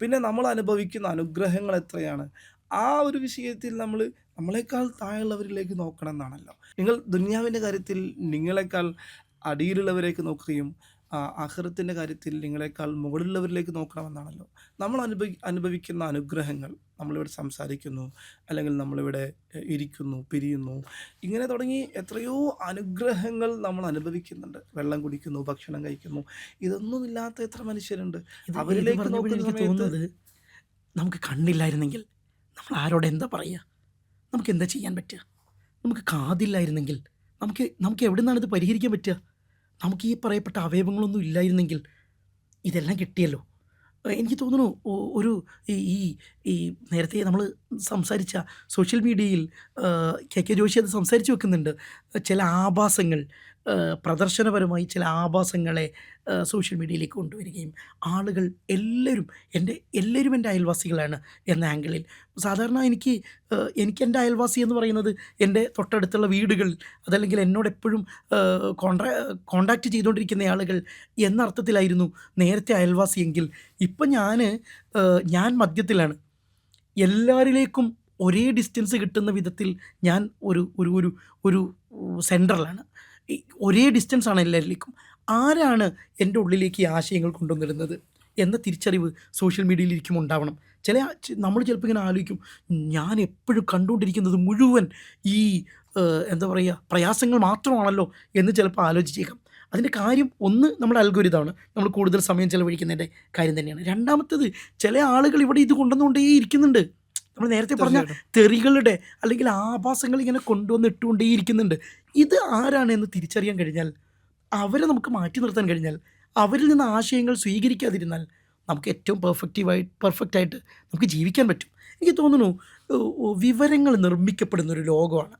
പിന്നെ നമ്മൾ അനുഭവിക്കുന്ന അനുഗ്രഹങ്ങൾ എത്രയാണ്? ആ ഒരു വിഷയത്തിൽ നമ്മൾ നമ്മളെക്കാൾ താഴെയുള്ളവരിലേക്ക് നോക്കണം എന്നാണല്ലോ. നിങ്ങൾ ദുന്യാവിന്റെ കാര്യത്തിൽ നിങ്ങളെക്കാൾ അടിയിലുള്ളവരേക്ക് നോക്കുകയും ആഹ് ആഖിറത്തിന്റെ കാര്യത്തിൽ നിങ്ങളെക്കാൾ മുകളിലുള്ളവരിലേക്ക് നോക്കണമെന്നാണല്ലോ. നമ്മൾ അനുഭവി അനുഭവിക്കുന്ന അനുഗ്രഹങ്ങൾ നമ്മളിവിടെ സംസാരിക്കുന്നു, അല്ലെങ്കിൽ നമ്മളിവിടെ ഇരിക്കുന്നു, പിരിയുന്നു. ഇങ്ങനെ തുടങ്ങി എത്രയോ അനുഗ്രഹങ്ങൾ നമ്മൾ അനുഭവിക്കുന്നുണ്ട്. വെള്ളം കുടിക്കുന്നു, ഭക്ഷണം കഴിക്കുന്നു. ഇതൊന്നും ഇല്ലാത്ത എത്ര മനുഷ്യരുണ്ട്. അവരിലേക്ക് നോക്കുന്ന സമയത്ത് നമുക്ക് കണ്ണില്ലായിരുന്നെങ്കിൽ നമ്മൾ ആരോട് എന്താ പറയുക നമുക്ക് എന്താ ചെയ്യാൻ പറ്റുക? നമുക്ക് കാതില്ലായിരുന്നെങ്കിൽ നമുക്ക് നമുക്ക് എവിടെ നിന്നാണ് ഇത് പരിഹരിക്കാൻ പറ്റുക? നമുക്ക് ഈ പറയപ്പെട്ട അവയവങ്ങളൊന്നും ഇല്ലായിരുന്നെങ്കിൽ ഇതെല്ലാം കിട്ടിയല്ലോ. എനിക്ക് തോന്നുന്നു ഒരു ഈ ഈ നേരത്തെ നമ്മൾ സംസാരിച്ച സോഷ്യൽ മീഡിയയിൽ കെ കെ ജോഷി അത് സംസാരിച്ച് വെക്കുന്നുണ്ട്. ചില ആഭാസങ്ങൾ പ്രദർശനപരമായി ചില ആഭാസങ്ങളെ സോഷ്യൽ മീഡിയയിലേക്ക് കൊണ്ടുവരികയും ആളുകൾ എല്ലാവരും എന്റെ എല്ലാവരും എന്റെ അയൽവാസികളാണ് എന്ന ആംഗിളിൽ സാധാരണ എനിക്ക് എനിക്ക് എന്റെ അയൽവാസി എന്ന് പറയുന്നത് എന്റെ തൊട്ടടുത്തുള്ള വീടുകൾ അതല്ലെങ്കിൽ എന്നോട് എപ്പോഴും കോൺട്രാ കോൺടാക്റ്റ് ചെയ്തുകൊണ്ടിരിക്കുന്ന ആളുകൾ എന്ന അർത്ഥത്തിലായിരുന്നു നേരത്തെ അയൽവാസിയെങ്കിൽ ഇപ്പം ഞാൻ ഞാൻ മധ്യത്തിലാണ്. എല്ലാവരിലേക്കും ഒരേ ഡിസ്റ്റൻസ് കിട്ടുന്ന വിധത്തിൽ ഞാൻ ഒരു ഒരു ഒരു ഒരു സെൻട്രലാണ്. ഈ ഡിസ്റ്റൻസ് ആണ് എല്ലാവരിലേക്കും ആരാണ് എന്റെ ഉള്ളിലേക്ക് ഈ ആശയങ്ങൾ കൊണ്ടുവന്നിരുന്നത് എന്ന തിരിച്ചറിവ് സോഷ്യൽ മീഡിയയിൽ ഇരിക്കും ഉണ്ടാവണം. ചില നമ്മൾ ചിലപ്പോൾ ഇങ്ങനെ ആലോചിക്കും ഞാൻ എപ്പോഴും കണ്ടുകൊണ്ടിരിക്കുന്നത് മുഴുവൻ ഈ എന്താ പറയുക പ്രയാസങ്ങൾ മാത്രമാണല്ലോ എന്ന് ചിലപ്പോൾ ആലോചിച്ചേക്കാം. അതിന്റെ കാര്യം ഒന്ന് നമ്മുടെ അൽഗോരിതമാണ്. നമ്മൾ കൂടുതൽ സമയം ചിലവഴിക്കുന്നതിന്റെ കാര്യം തന്നെയാണ്. രണ്ടാമത്തേത് ചില ആളുകൾ ഇവിടെ ഇത് കൊണ്ടുവന്നുകൊണ്ടേ ഇരിക്കുന്നുണ്ട്. നമ്മൾ നേരത്തെ പറഞ്ഞ. തെറികളുടെ അല്ലെങ്കിൽ ആഭാസങ്ങൾ ഇങ്ങനെ കൊണ്ടുവന്ന് ഇട്ടുകൊണ്ടേയിരിക്കുന്നുണ്ട് ഇത് ആരാണ് എന്ന് തിരിച്ചറിയാൻ കഴിഞ്ഞാൽ, അവരെ നമുക്ക് മാറ്റി നിർത്താൻ കഴിഞ്ഞാൽ, അവരിൽ നിന്ന് ആശയങ്ങൾ സ്വീകരിക്കാതിരുന്നാൽ നമുക്ക് ഏറ്റവും പെർഫെക്റ്റീവായി പെർഫെക്റ്റായിട്ട് നമുക്ക് ജീവിക്കാൻ പറ്റും. എനിക്ക് തോന്നുന്നു വിവരങ്ങൾ നിർമ്മിക്കപ്പെടുന്ന ഒരു ലോകമാണ്